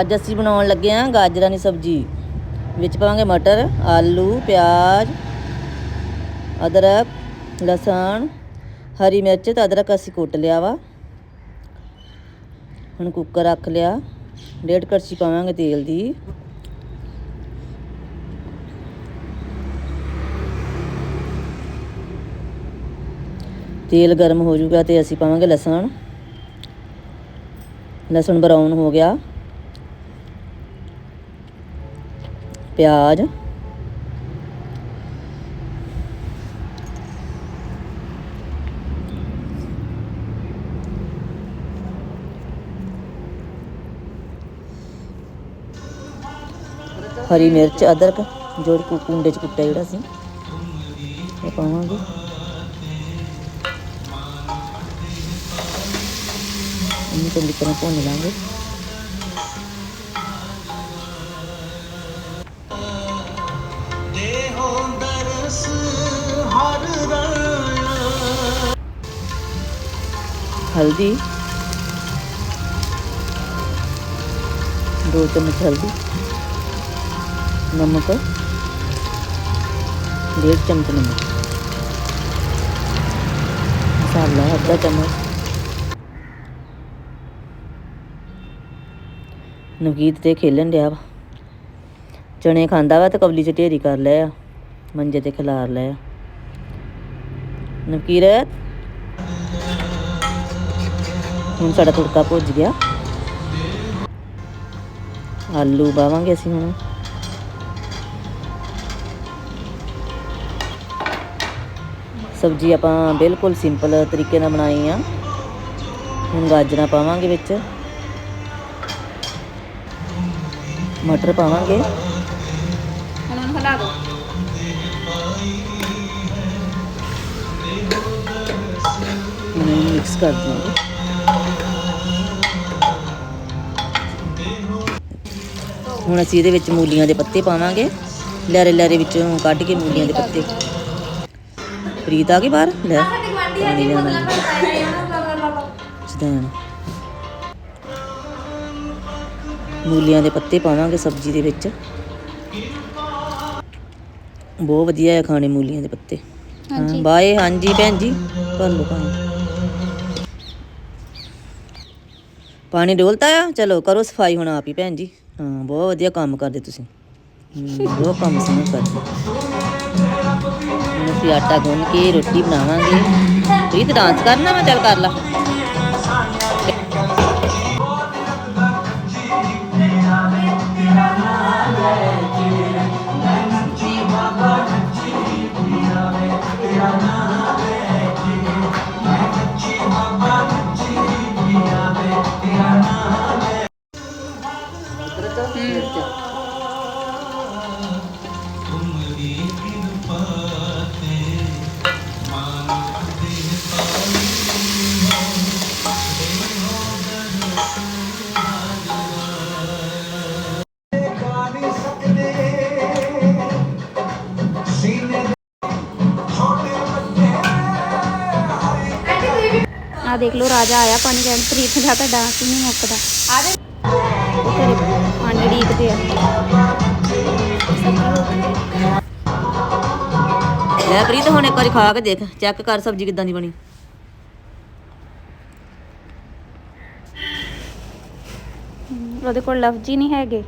ਅੱਜ ਅਸੀਂ ਬਣਾਉਣ ਲੱਗੇ ਹਾਂ ਗਾਜਰਾਂ ਦੀ ਸਬਜ਼ੀ। ਵਿੱਚ ਪਾਵਾਂਗੇ ਮਟਰ, ਆਲੂ, ਪਿਆਜ਼, ਅਦਰਕ, ਲਸਣ, ਹਰੀ ਮਿਰਚ ਤੇ ਅਦਰਕ ਅਸੀਂ ਕੁੱਟ ਲਿਆ ਵਾ। ਹੁਣ ਕੁੱਕਰ ਰੱਖ ਲਿਆ। ਡੇਢ ਕੜਛੀ ਪਾਵਾਂਗੇ ਤੇਲ ਦੀ। ਤੇਲ ਗਰਮ ਹੋ ਜਾਊਗਾ ਤੇ ਅਸੀਂ ਪਾਵਾਂਗੇ ਲਸਣ। ਲਸਣ ਬਰਾਊਨ ਹੋ ਗਿਆ। ਪਿਆਜ਼। ਹਰੀ ਮਿਰਚ, ਅਦਰਕ, ਜੋ ਕੁੰਡੇ ਚ ਕੁੱਟਿਆ ਜਿਹੜਾ ਸੀ। ਇਹ ਪਾਵਾਂਗੇ। ਇਹਨੂੰ ਚੰਗੀ ਤਰ੍ਹਾਂ ਭੁੰਨ ਲਾਂਗੇ। ਹਲਦੀ। ਦੋ ਚਮਚ ਹਲਦੀ। ਨਮਕ। ਡੇਢ ਚਮਚ ਨਮਕ। ਮਸਾਲਾ, ਅੱਧਾ ਚਮਚ। ਨਵਗੀਤ ਤੇ ਖੇਲਣ ਡਿਆ ਵਾ। ਚਣੇ ਖਾਂਦਾ ਵਾ ਤੇ ਕਬਲੀ ਚ ਢੇਰੀ ਕਰ ਲਿਆ। ਮੰਜੇ ਤੇ ਖਿਲਾਰ ਲਿਆ। ਨਵਕੀਰਤ? ਹੁਣ ਸਾਡਾ ਤੁੜਕਾ ਭੁੱਜ ਗਿਆ। ਆਲੂ ਪਾਵਾਂਗੇ ਅਸੀਂ ਹੁਣ। ਸਬਜ਼ੀ ਆਪਾਂ ਬਿਲਕੁਲ ਸਿੰਪਲ ਤਰੀਕੇ ਨਾਲ ਬਣਾਈ ਆ। ਹੁਣ ਗਾਜਰਾਂ ਪਾਵਾਂਗੇ ਵਿੱਚ। ਮਟਰ ਪਾਵਾਂਗੇ। ਹੁਣ ਹਿਲਾ ਦੋ। ਹੁਣ ਇਹਨੂੰ ਮਿਕਸ ਕਰ ਦਿਆਂਗੇ। ਹੁਣ ਅਸੀਂ ਇਹਦੇ ਵਿੱਚ ਮੂਲੀਆਂ ਦੇ ਪੱਤੇ ਪਾਵਾਂਗੇ। ਲੈਰੇ ਲੈਰੇ ਵਿੱਚੋਂ ਕੱਢ ਕੇ ਮੂਲੀਆਂ ਦੇ ਪੱਤੇ। ਪ੍ਰੀਤ ਆ ਗਈ ਬਾਹਰ? ਲੈ। ਸਦਾਨ ਮੂਲੀਆਂ ਦੇ ਪੱਤੇ ਪਾਵਾਂਗੇ ਸਬਜ਼ੀ ਦੇ ਵਿੱਚ। ਬਹੁਤ ਵਧੀਆ ਹੈ ਖਾਣੇ ਮੂਲੀਆਂ ਦੇ ਪੱਤੇ। ਹਾਂ ਬਾਏ ਹਾਂਜੀ ਭੈਣ ਜੀ। ਲਓ ਪਾਣੀ। ਪਾਣੀ ਡੋਲਤਾ ਆ? ਚਲੋ ਕਰੋ ਸਫ਼ਾਈ ਹੁਣ ਆਪ ਹੀ ਭੈਣ ਜੀ। ਹਾਂ ਬਹੁਤ ਵਧੀਆ ਕੰਮ ਕਰਦੇ ਤੁਸੀਂ। ਹਮ, ਬਹੁਤ ਕੰਮ ਸੋਹਣਾ ਕਰਦੇ। ਹੁਣ ਅਸੀਂ ਆਟਾ ਗੁੰਨ ਕੇ ਰੋਟੀ ਬਣਾਵਾਂਗੇ। ਤੁਸੀਂ ਤਾਂ ਡਾਂਸ ਕਰਨਾ ਮੈਂ ਚੱਲ ਕਰ ਲਾ। ਆ ਦੇਖ ਲਓ ਰਾਜਾ ਆਇਆ ਪਾਣੀ ਕਹਿਣ ਪ੍ਰੀਤ ਦਾ ਤਾਂ ਡਾਂਸ ਨਹੀਂ ਮੁੱਕਦਾ। ਆ ਦੇ ਘਰੇ ਪਾਣੀ ਢੀਕਦੇ ਆ ਲੈ ਪ੍ਰੀਤ ਹੁਣ ਇੱਕ ਵਾਰੀ ਖਾ ਕੇ ਦੇਖ ਚੈੱਕ ਕਰ ਸਬਜ਼ੀ ਕਿਦਾਂ ਦੀ ਬਣੀ। ਉਹਦੇ ਕੋਲ ਲਫ਼ਜ਼ ਹੀ ਨਹੀਂ ਹੈਗੇ।